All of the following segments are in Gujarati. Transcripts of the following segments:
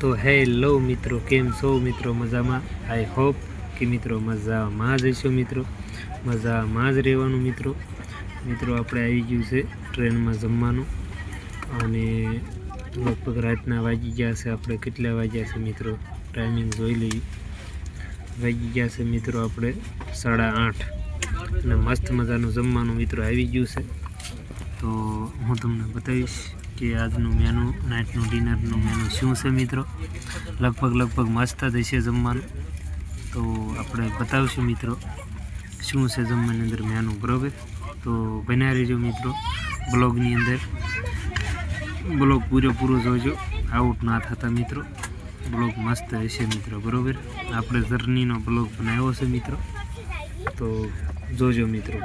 તો હેલો મિત્રો, કેમ છો મિત્રો? મજામાં? આઈ હોપ કે મિત્રો મજામાં જ હશો મિત્રો. મજામાં જ રહેવાનું મિત્રો. મિત્રો, આપણે આવી ગયું છે ટ્રેનમાં જમવાનું. અને લગભગ રાતના વાગી ગયા છે, આપણે કેટલા વાગ્યા છે મિત્રો? ટાઈમિંગ જોઈ લઈએ. વાગી ગયા છે મિત્રો આપણે સાડા આઠ. અને મસ્ત મજાનું જમવાનું મિત્રો આવી ગયું છે. તો હું તમને બતાવીશ. કે આજનું મેનુ નાઇટનું ડિનરનું મેનુ શું છે મિત્રો? લગભગ લગભગ મસ્ત થશે જમવાનું. તો આપણે બતાવશું મિત્રો, શું છે જમવાની અંદર મેનુ બરોબર? તો બન્યા રહેજો મિત્રો, બ્લોગની અંદર. બ્લોગ પૂરેપૂરો જોજો આઉટ ના થતા મિત્રો. બ્લોગ મસ્ત હશે મિત્રો, બરાબર? આપણે જર્નીનો બ્લોગ બનાવ્યો છે મિત્રો. તો જોજો મિત્રો.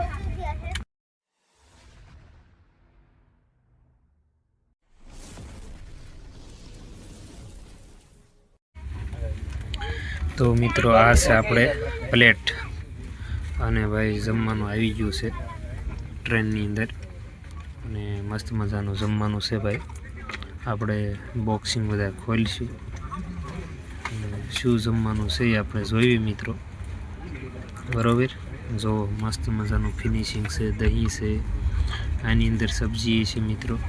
તો મિત્રો, આ છે આપણે પ્લેટ. અને ભાઈ, જમવાનું આવી ગયું છે ટ્રેનની અંદર. અને મસ્ત મજાનું જમવાનું છે ભાઈ. આપણે બોક્સિંગ બધા ખોલીશું. શું જમવાનું છે એ આપણે જોઈએ મિત્રો. બરોબર? જો મસ્ત મજાનું ફિનિશિંગ છે, દહીં છે, આની અંદર સબ્જી છે મિત્રો.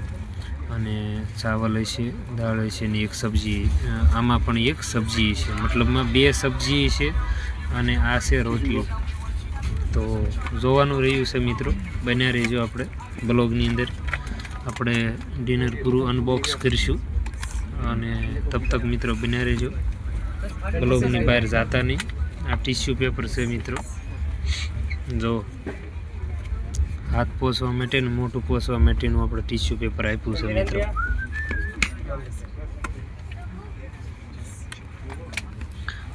અને ચાવલ હશે, દાળ હશે ને એક સબ્જી આમાં પણ એક સબ્જી છે. મતલબમાં બે સબ્જી છે અને આ છે રોટલી. તો જોવાનું રહ્યું છે મિત્રો, બન્યા રહેજો આપણે બ્લોગની અંદર. આપણે ડિનર પૂરું અનબોક્સ કરીશું અને તબ તક મિત્રો બન્યા રહેજો. બ્લોગની બહાર જાતા નહીં. આ ટીશ્યુ પેપર છે મિત્રો. જો હાથ પોસવા માટેનું મોટું પોસવા માટેનું આપણે ટીશ્યુ પેપર આપ્યું છે, મિત્રો.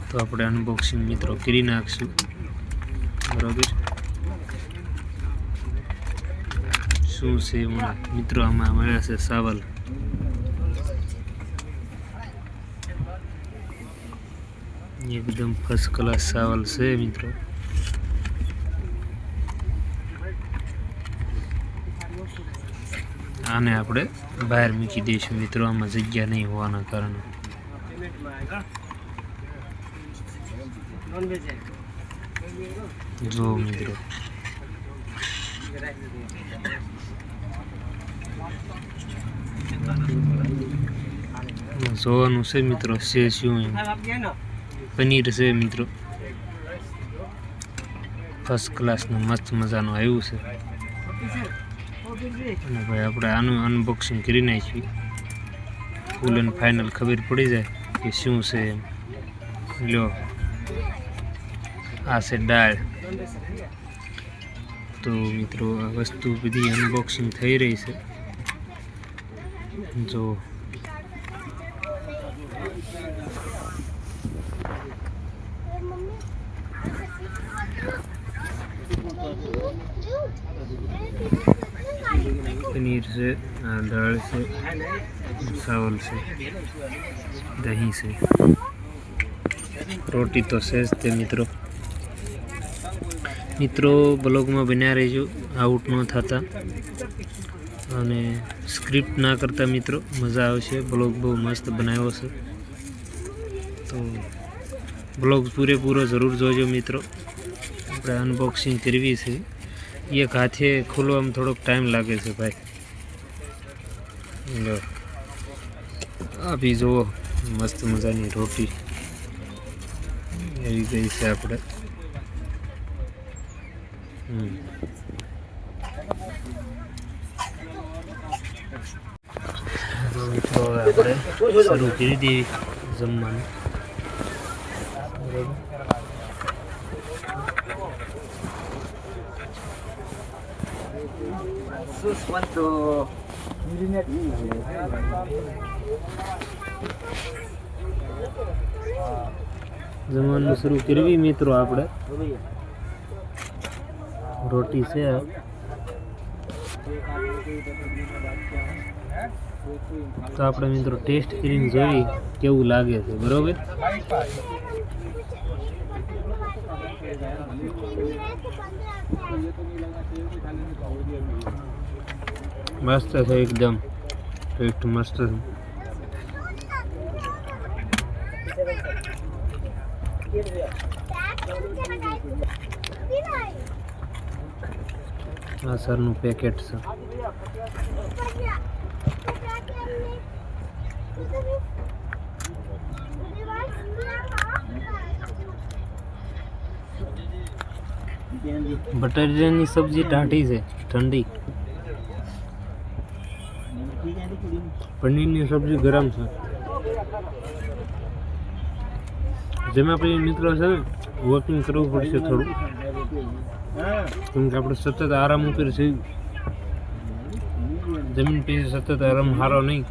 તો આપણે અનબોક્સિંગ મિત્રો કરી નાખશું. બરોબર? શું છે મિત્રો, આમાં મળ્યા છે સાવલ. એકદમ ફર્સ્ટ ક્લાસ સાવલ છે, મિત્રો. આને આપણે બહાર મૂકી દઈશું મિત્રો, આમાં જગ્યા નહીં હોવાના કારણે. જો મિત્રો. જોવાનું છે મિત્રો, છે શું પનીર છે મિત્રો. ફર્સ્ટ ક્લાસનું મસ્ત મજાનું આવ્યું છે. અને ભાઈ આપણે આનું અનબોક્સિંગ કરી નાખ્યું ફૂલ એન્ડ ફાઇનલ ખબર પડી જાય કે શું છે લ્યો. આ છે દાળ. તો મિત્રો, આ વસ્તુ બધી અનબોક્સિંગ થઈ રહી છે. જો. પનીર છે દાળ છે ચાવલ છે, દહીં છે. રોટી તો છે જ તે મિત્રો. મિત્રો, બ્લોગમાં બન્યા રહેજો, આઉટ ન થતા. અને સ્ક્રિપ્ટ ના કરતા મિત્રો, મજા આવશે. બ્લોગ બહુ મસ્ત બનાવ્યો છે. તો બ્લોગ પૂરેપૂરો જરૂર જોજો મિત્રો. આપણે અનબોક્સિંગ કરવી છે. એક હાથે ખોલવામાં થોડોક ટાઈમ લાગે છે ભાઈ આ બી જુઓ મસ્ત મજાની રોટી એવી ગઈ છે આપણે આપણે શરૂ કરી દઈએ જમવાનું બરાબર Suspento. જમવાનું શરૂ કરવી મિત્રો આપણે રોટી છે આ. તો આપણે મિત્રો ટેસ્ટ કરીને જોઈ કેવું લાગે છે, બરોબર મસ્ત છે એકદમ. ટેસ્ટ મસ્ત છે. આ સરનું પેકેટ છે. બટાટાની સબ્જી ટાઢી છે, ઠંડી. પનીરની સબ્જી ગરમ છે. જેમાં આપણે મિત્રો છે ને વોકિંગ કરવું પડશે થોડું. કેમ કે આપણે સતત આરામ ઉપર છે. જમીન પછી સતત આરામ સારો નહીં.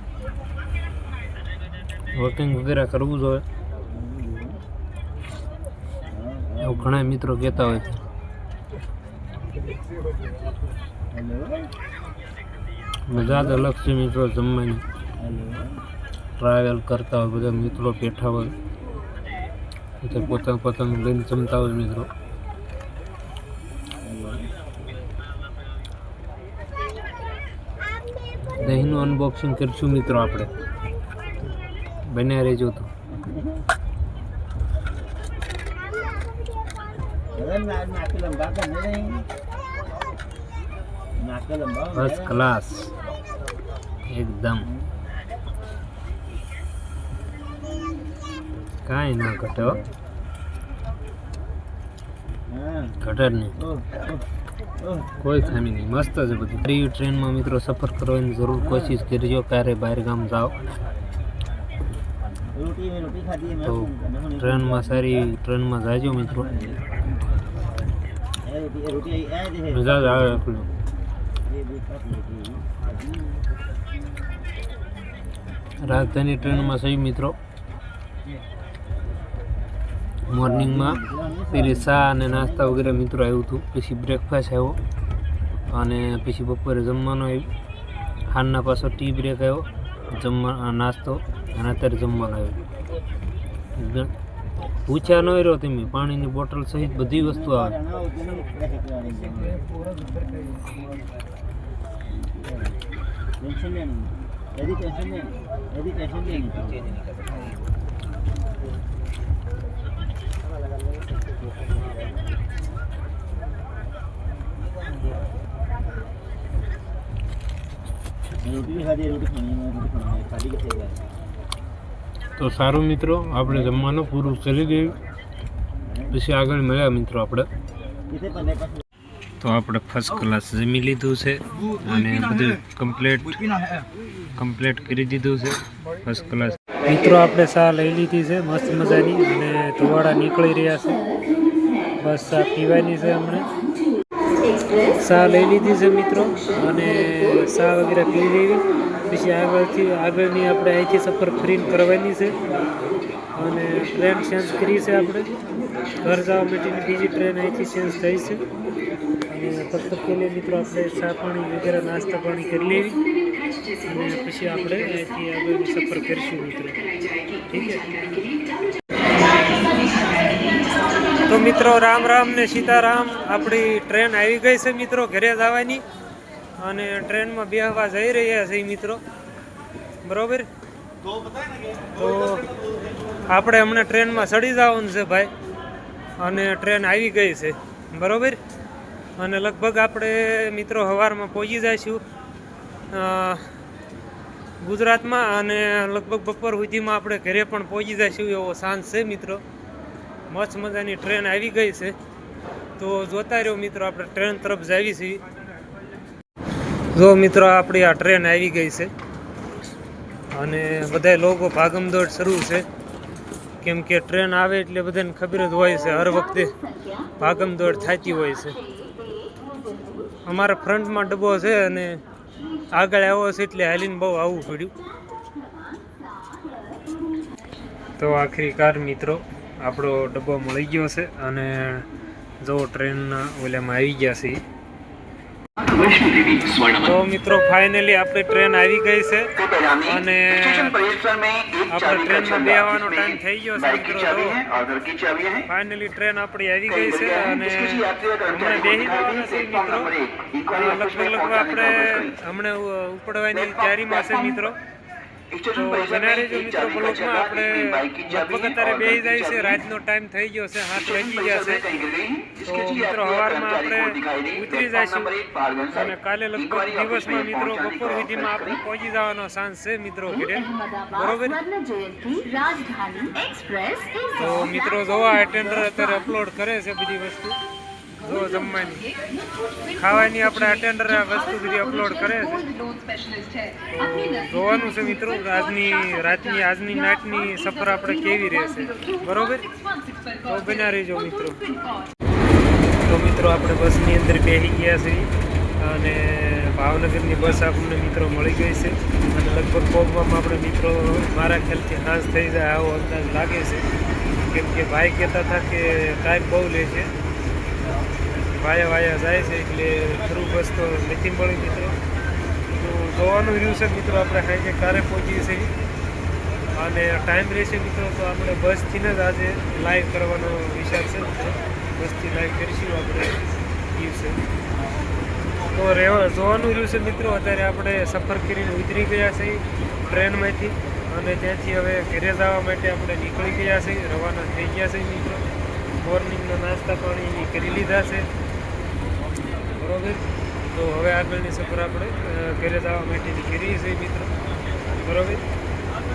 વોકિંગ વગેરે કરવું જોઈએ એવું ઘણા મિત્રો કહેતા હોય મજા જ અલગ છે મિત્રો જમવાની. ટ્રાવેલ કરતા હોય બધા મિત્રો બેઠા હોય. બધા પોતાનું પોતાનું લઈને જમતા હોય મિત્રો. દહીંનું અનબોક્સિંગ કરીશું મિત્રો આપણે. બન્યા રહેજો તો. ફર્સ્ટ ક્લાસ એકદમ. કાંઈ ના ઘટે ઘટર નહીં. કોઈ ખામી નહીં. મસ્ત છે બધું. ફરી ટ્રેનમાં મિત્રો સફર કરવાની જરૂર કોશિશ કરજો. ક્યારે બહાર ગામ જાઓ. તો ટ્રેનમાં સારી ટ્રેનમાં જાજો મિત્રો. મજા જ આવે આપણું. રાજધાની ટ્રેનમાં સહી મિત્રો. મોર્નિંગમાં પેલી ચા અને નાસ્તા વગેરે મિત્રો આવ્યું હતું. પછી બ્રેકફાસ્ટ આવ્યો અને પછી બપોરે જમવાનો આવ્યો. ખાંડના પાછો ટી બ્રેક આવ્યો, જમવા નાસ્તો અને અત્યારે જમવાનો આવ્યો. પૂછ્યા ન રહ્યો તમે, પાણીની બોટલ સહિત બધી વસ્તુ આવે. ટેન્શન નહીં. ટેન્શન નહીં. ટેન્શન નહીં. તો સારું મિત્રો, આપણે જમવાનું પૂરું કરી દઈએ. પછી આગળ મળ્યા મિત્રો આપણે. તો આપણે ફર્સ્ટ ક્લાસ જમી લીધું છે અને બધું કમ્પ્લેટ કમ્પ્લીટ કરી દીધું છે. ફર્સ્ટ ક્લાસ મિત્રો, આપણે ચા લઈ લીધી છે, મસ્ત મજાની, અને ધોવાડા નીકળી રહ્યા છે. બસ સા પીવાની છે હમણાં. સાહ લઈ લીધી છે મિત્રો, અને સાહ વગેરે પી લેવી. પછી આગળથી, આગળની આપણે અહીંથી સફર ફરીને કરવાની છે. અને ટ્રેન ચેન્જ કરી છે આપણે. ઘર જવા માટેની બીજી ટ્રેન અહીંથી ચેન્જ થઈ છે. અને ફક્ત તક મિત્રો આપણે ચા પાણી વગેરે નાસ્તા પાણી કરી લેવી. અને પછી આપણે અહીંથી આગળ સફર કરીશું મિત્રો ઠીક તો મિત્રો રામ રામ ને સીતારામ. આપણી ટ્રેન આવી ગઈ છે મિત્રો ઘરે જવાની અને ટ્રેનમાં બેહવા જઈ રહ્યા છે મિત્રો. બરોબર? તો આપણે હમણાં ટ્રેનમાં ચડી જવાનું છે ભાઈ. અને ટ્રેન આવી ગઈ છે. બરોબર? અને લગભગ આપણે મિત્રો સવારમાં પહોંચી જઈશું. ગુજરાતમાં અને લગભગ બપોર સુધીમાં આપણે ઘરે પણ પહોંચી જઈશું એવો સાંજ છે મિત્રો. મસ્ત મજાની ટ્રેન આવી ગઈ છે. તો જોતા રહ્યો મિત્રો, આપણે ટ્રેન તરફ જાવી છીએ જો મિત્રો, આપણી આ ટ્રેન આવી ગઈ છે. અને બધા લોકો ભાગમદોડ શરૂ છે. કેમ કે ટ્રેન આવે એટલે બધાને ખબર જ હોય છે, હર વખતે ભાગમદોડ થતી હોય છે. અમારા ફ્રન્ટમાં ડબ્બો છે અને આગળ આવ્યો છે એટલે હાલીને બહુ આવવું પડ્યું. તો આખરીકાર મિત્રો, આપણો ડબ્બો મળી ગયો છે અને જો ટ્રેન ઓલામાં આવી ગયા છે. તો મિત્રો ફાઇનલી આપણે ટ્રેન આવી ગઈ છે. અને આપણે ટ્રેનમાં બેવાનો ટાઈમ થઈ ગયો છે મિત્રો. ફાઇનલી ટ્રેન આપણી આવી ગઈ છે અને હમણાં બેસી છે મિત્રો. લગભગ લગભગ આપણે હમણાં ઉપડવાની તૈયારીમાં છે મિત્રો. બનાવી જો મિત્રો બ્લોકમાં આપણે લગભગ અત્યારે બે જાય છે રાતનો ટાઈમ થઈ ગયો છે હાથ લાગી ગયા છે. મિત્રો સવારમાં આપણે ઉતરી જઈશું. અને કાલે લગભગ દિવસમાં મિત્રો બપોર આપણે પહોંચી જવાનો ચાન્સ છે મિત્રો ઘરે. બરોબર? તો મિત્રો જોવા એટેન્ડર અત્યારે અપલોડ કરે છે બીજી વસ્તુ. જો જમવાની. ખાવાની આપણે અટેન્ડર આ વસ્તુ બધી અપલોડ કરે છે. જોવાનું છે મિત્રો, આજની રાતની, આજની નાઇટની સફર આપણે કેવી રહેશે. બરોબર? તો બન્યા રહેજો મિત્રો. તો મિત્રો, આપણે બસની અંદર બેસી ગયા છીએ અને ભાવનગરની બસ આપણને મિત્રો મળી ગઈ છે. અને લગભગ પહોંચવામાં આપણે મિત્રો મારા ખ્યાલથી હાંસ થઈ જાય આવો અંદાજ લાગે છે. કેમ કે ભાઈ કહેતા હતા કે ટાઈમ બહુ લે છે. વાયા વાયા જાય છે એટલે ખરું બસ તો નથી મળી મિત્રો. તો જોવાનું રહ્યું છે મિત્રો આપણે સાંજે કારે પહોંચીએ છીએ. અને ટાઈમ રહેશે મિત્રો તો આપણે બસથી જ આજે લાઈવ કરવાનો વિચાર છે બસથી લાઈવ કરીશું આપણે દિવસે તો રહેવા, જોવાનું રહ્યું છે મિત્રો, અત્યારે આપણે સફર કરીને ઉતરી ગયા છે ટ્રેનમાંથી. અને ત્યાંથી હવે ઘરે જવા માટે આપણે નીકળી ગયા છે રવાના થઈ ગયા છે મિત્રો. મોર્નિંગનો નાસ્તા પાણી કરી લીધા છે. બરોબર? તો હવે આગળની સફર આપણે ઘરે જવા માટેની કરીએ છીએ મિત્રો. બરોબર?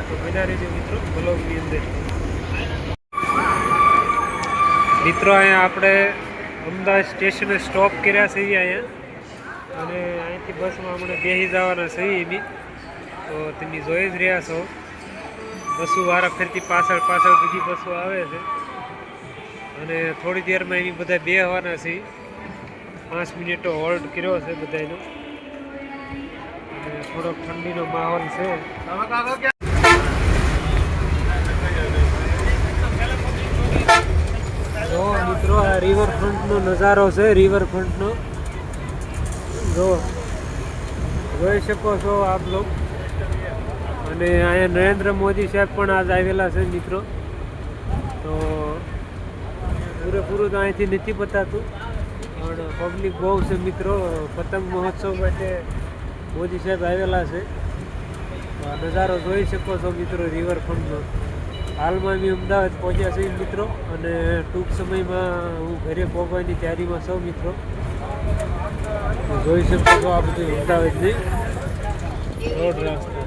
તો બના રહેજો મિત્રો બ્લોગની અંદર. મિત્રો, અહીંયા આપણે અમદાવાદ સ્ટેશને સ્ટોપ કર્યા છીએ અહીંયા. અને અહીંથી બસમાં હમણાં બેસી જવાના છીએ બી. તો તમે જોઈ જ રહ્યા છો. બસો વારા ફરતી પાછળ પાછળ બીજી બસો આવે છે. અને થોડી દેરમાં એની બધા બે હવાના છે. પાંચ મિનિટો હોલ્ડ કર્યો છે બધાનો થોડોક ઠંડીનો માહોલ છે. જો મિત્રો, આ રિવરફ્રન્ટનો નજારો છે રિવરફ્રન્ટનો જો, જોઈ શકો છો આપ લોક અને અહીંયા નરેન્દ્ર મોદી સાહેબ પણ આજ આવેલા છે મિત્રો. તો પૂરેપૂરું તો અહીંથી નથી બતાતું પણ પબ્લિક બહુ છે મિત્રો. પતંગ મહોત્સવ માટે મોદી સાહેબ આવેલા છે. નજારો જોઈ શકો છો મિત્રો રિવરફ્રન્ટનો હાલમાં અમે અમદાવાદ પહોંચ્યા છીએ મિત્રો અને ટૂંક સમયમાં હું ઘરે પહોંચવાની તૈયારીમાં છું મિત્રો. જોઈ શકો છો આ બધું અમદાવાદની રોડ રસ્તા.